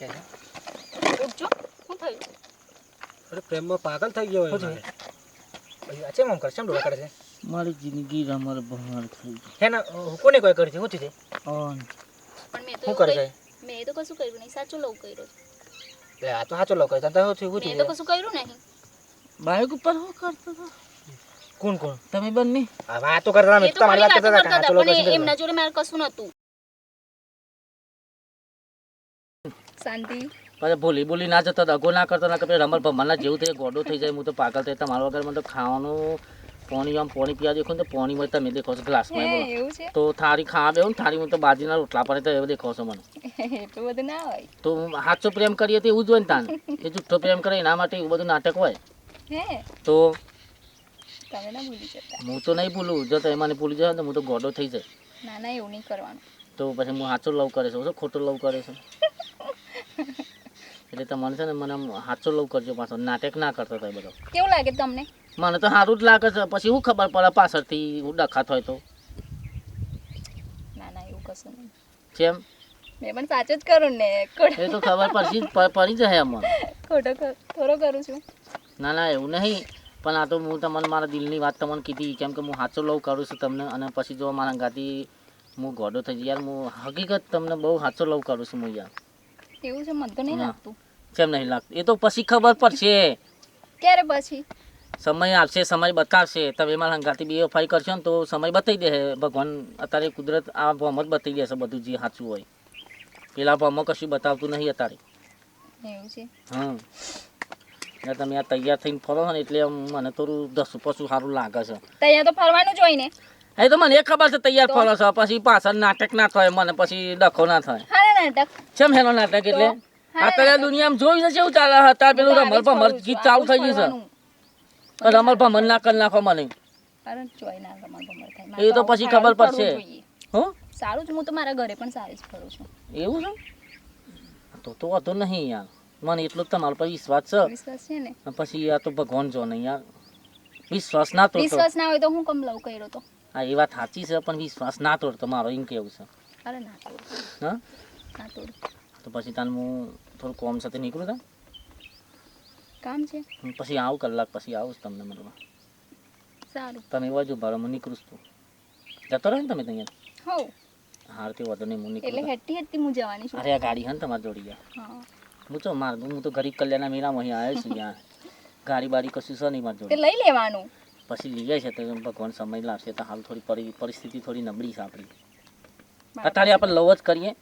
છે? ઉઠજો શું થયું? અરે પ્રેમમાં પાગલ થઈ ગયો હોય પછી આ છે આમ કરે? ડોળા કરે છે? મારી જિંદગી રમર બહાર થઈ ગઈ. હે ના કોને કોઈ કરી છે? શું છે? ઓન પણ મેં તો શું કરે છે? મેં તો કશું કર્યું નહીં સાચો લવ કર્યો છે. લે આ તો સાચો લોકો તને શું થયું મેં તો કશું કર્યું નહીં. બાઈક ઉપર શું કરતો હતો? કોણ કોણ? તમે બંને? આ વાતો કરતા મેં તો તમારી વાત કરતા હતા સાચો એમના જોડે મારે કશું નહોતું. શાંતિ. પણ ભૂલી ભૂલી ના જતો દગો ના કરતો ના કે રમલ ભમલના જેવું થઈ ગોડો થઈ જાય હું તો પાગલ થઈ તમારા વગર મને તો ખાવાનું પાણી આમ પાણી પીવા દેખો ને પોણીમાં તમે દેખો છો ગ્લાસમાં એવું તો થાળી ખાવા બેહું થાળી હું તો બાજીના રોટલા પડે તો એવું દેખો છો મને. એટલું બધું ના હોય. તો સાચો પ્રેમ કરીએ તો એવું જ હોય ને તાન. કે જુઠ્ઠો પ્રેમ કરે એના માટે એવું બધું નાટક હોય. તો હું તો નહીં ભૂલું. જો તમે મને ભૂલી જાય તો હું તો ગોડો થઈ જાય. ના ના એવું નહીં કરવાનું. તો પછી હું સાચો લવ કરે છે ખોટો લવ કરે છે? એટલે તમારે છે ને મને હાચો લવ કરજો પાછો. નાટક ના કરતો થાય બધો. કેવું લાગે તમને? મને તો સારું જ લાગે છે. પછી શું ખબર પડે પાછળથી હું ડખાત હોય તો. ના ના એવું કશું નહીં. કેમ? મેં પણ સાચું જ કરું ને. એ તો ખબર પડશે પડી જાય અમને. ખોટો થોડો કરું છું. ના ના એવું નહીં. પણ આ તો હું તમને મારા દિલની વાત તમને કીધી. કેમ કે હું સાચો લવ કરું છું તમને. અને પછી જો મારા ગાતી હું ગોડો થઈ જાય યાર હું હકીકત તમને બહુ સાચો લવ કરું છું હું યાર. એવું છે મને તો નહીં લાગતું. કેમ નહીં લાગતું? એ તો પછી ખબર પડશે. ક્યારે પછી? સમય આવશે સમય બતાવશે. તમે મારા હંગાતી બે ફાઈ કરશો ને તો સમય બતાવી દેશે ભગવાન અત્યારે કુદરત આ ભોમ જ બતાવી દેશે બધું જે સાચું હોય. પેલા ભોમો કશું બતાવતું નહીં અત્યારે. એવું છે. હમ. એટલે તમે આ તૈયાર થઈને ફરો છો ને એટલે મને થોડું દસ પશુ સારું લાગે છે. તૈયાર તો ફરવાનું જોઈને એ તો મને એ ખબર છે તૈયાર ફરો છો. પછી પાછળ નાટક ના થાય મને પછી ડખો ના થાય. હા નાટક કેમ હેલો નાટક એટલે? અત્યારે દુનિયામાં જોઈ છે કેવું ચાલે હતા પેલું રમલ ભમર ગીત ચાલુ થઈ ગયું છે. રમલ ભમર ના કર નાખો મને. ના. એ તો મારે પછી ખબર પડશે. હું? સારું જ હું તો મારા ઘરે પણ સારી જ ફરું છું. એવું છે? તો તો વાંધો નહીં યાર. મને એટલો જ તમારા પર વિશ્વાસ છે. વિશ્વાસ છે ને? પછી આ તો ભગવાન જો નહીં યાર. વિશ્વાસ ના તોડતો. વિશ્વાસ ના હોય તો હું કમ લવ કર્યો તો? હા એ વાત સાચી છે પણ વિશ્વાસ ના તોડતો મારો એમ કેવું છે. અરે ના તોડ હા? ના તો પછી તાન હું થોડું કોમ સાથે નીકળું તા કામ છે? પછી આવું કલાક પછી આવું તમને મળવા. સારું. તમે જો ભાડો હું નીકળું છું. જતો રહે ને તમે ત્યાં હો હાર તે વધુ નહીં હું એટલે હેટી હેટી હું જવાની છું. અરે આ ગાડી હે ને તમારી જોડી હા. હું તો માર હું તો ગરીબ કલ્યાણના મેળામાં અહીં આવ્યો છું યાર ગાડી બાડી કશું છે નહીં મારી જોડે. લઈ લેવાનું. પછી લઈ જાય છે તો ભગવાન સમય લાવશે તો હાલ થોડી પરી પરિસ્થિતિ થોડી નબળી છે આપણી. અત્યારે આપણે લવ જ કરીએ.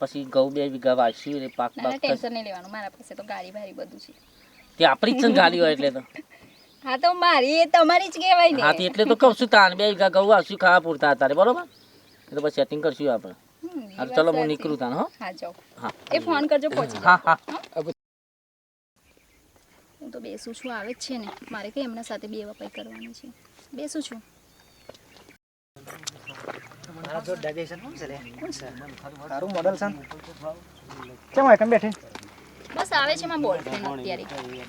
પછી ઘઉં બે વીઘા વાસી રે પાક પાક ટેન્શન નહીં લેવાનું. મારા પાસે તો ગાડી ભારી બધું છે. તે આપણી જ છે ગાડી હોય એટલે તો. હા તો મારી એ તમારી જ કહેવાય ને. હા તે એટલે તો કહું છું તાન બે વીઘા ઘઉં વાસી ખાવા પૂરતા તારે બરોબર? એટલે પછી સેટિંગ કરશું આપણે. હા ચલો હું નીકળું તાન હો. હા જાઓ. હા. એ ફોન કરજો પહોંચી હા હા. હું. તો બેસું છું આવે જ છે ને. મારે કઈ એમના સાથે બે વપાઈ કરવાની છે. બેસું છું. મારા જોડ ડગે કોણ છે લે? કોણ છે? સારું મોડલ છે કેમ હોય કેમ બસ આવે છે મારા બોયફ્રેન્ડ અત્યારે.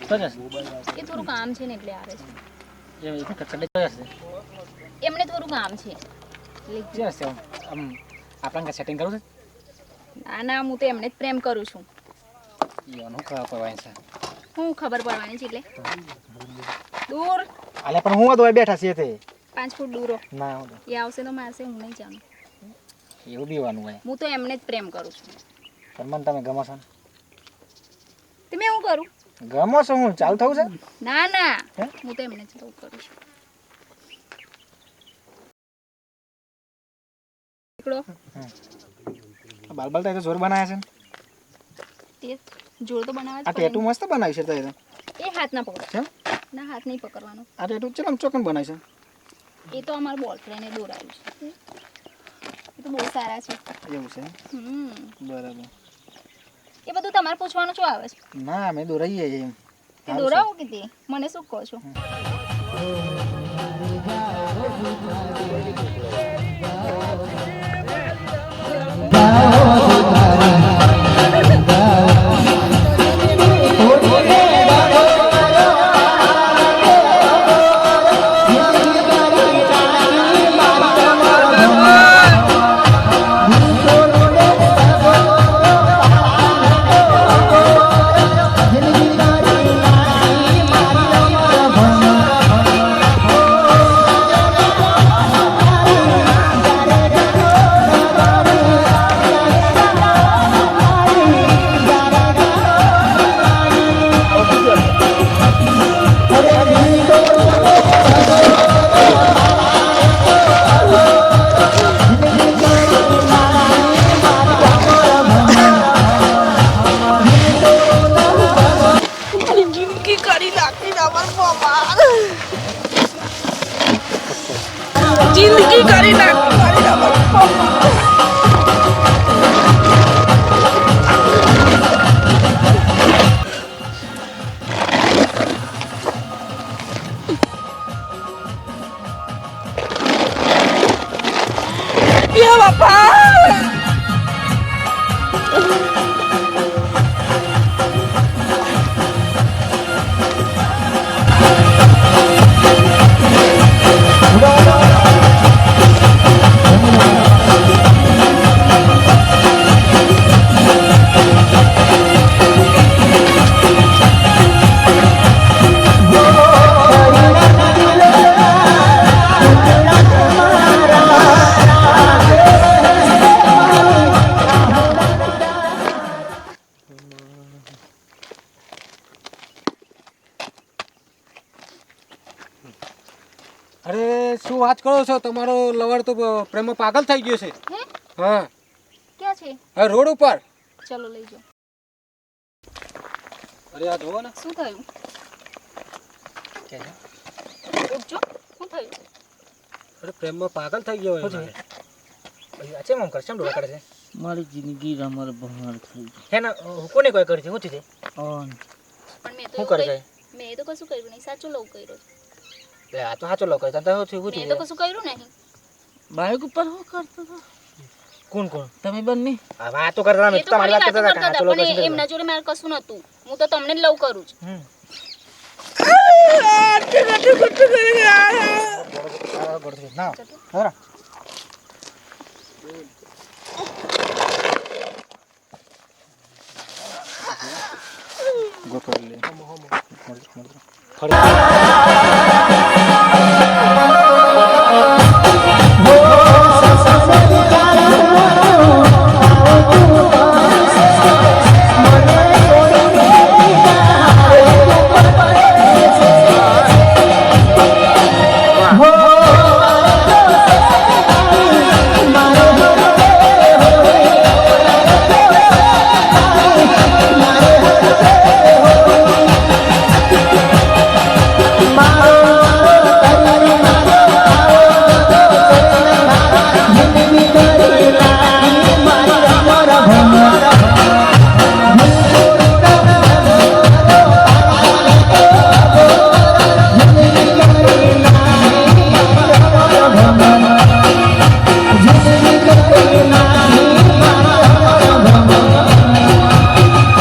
તો જશે એ થોડું કામ છે ને એટલે આવે છે. એમ એક કચડે તો જશે એમને થોડું કામ છે. એટલે જે આમ? આમ આપણને સેટિંગ કરવું છે? ના ના હું તો એમને જ પ્રેમ કરું છું. ઈવાનું ખબર પડવાની છે? હું ખબર પડવાની છે એટલે. દૂર. અલે પણ હું તો બેઠા છીએ તે. પાંચ ફૂટ દૂર ના એ આવશે તો મારશે હું નહીં જાણું. એવું બીવાનું હોય. હું તો એમને જ પ્રેમ કરું છું. પણ મને તમે ગમો છો? તમે હું કરું? ગમો છો હું? ચાલ થવું છે? ના ના. હું? તો એમને જ બહુ કરું છું. નીકળો. બાલ બાલ તો જોર બનાવ્યા છે તે જોર તો બનાવવા આ ટેટુ મસ્ત બનાવ્યું છે તો એ હાથ ના પકડો. ના હાથ નહીં પકડવાનો. આ ટેટુ ચલો આમ ચોકન છે? એ તો અમારા બોયફ્રેન્ડે દોરાયું છે. એ તો બહુ સારા છે. એવું છે? હમ. બરાબર. એ બધું તમારે પૂછવાનું શું આવે છે? ના અમે દોરાઈએ એમ. તે દોરાવો કીધી મને શું કહો છો? જિંદગી કરી નાખ Pia, papá! અરે શું વાત કરો છો તમારો લવર તો પ્રેમમાં પાગલ થઈ ગયો છે. હા? ક્યાં છે? હા રોડ ઉપર. ચલો લઈ જાઓ. અરે આ જોવો ને. શું થયું? ઉઠજો. શું થયું? અરે પ્રેમમાં પાગલ થઈ ગયો છે આ ચેમ આમ કરે? ડોળા કાઢે છે? મારી જિંદગી રમર ભમર થઈ ગઈ. હે ને, કોને કોઈ કરી છે? હું છે? ઓન પણ મેં તો શું કરે મેં તો કશું કર્યું નહીં. સાચું લવ કર્યો છે. લે, આ તો સાચો લોકો કરતા તને તો શું થયું? તો કશું કર્યું નહીં. બાઈક ઉપર શું કરતો તો કોણ કોણ? તમે બંને? આ વાતો કરતા મેં તમારી વાત કરતા હતા, કરતા સાચો લોકો પણ એમના જોડે મારે કશું નતું હું તો તમને જ લવ કરું છું. હમ. ફરી.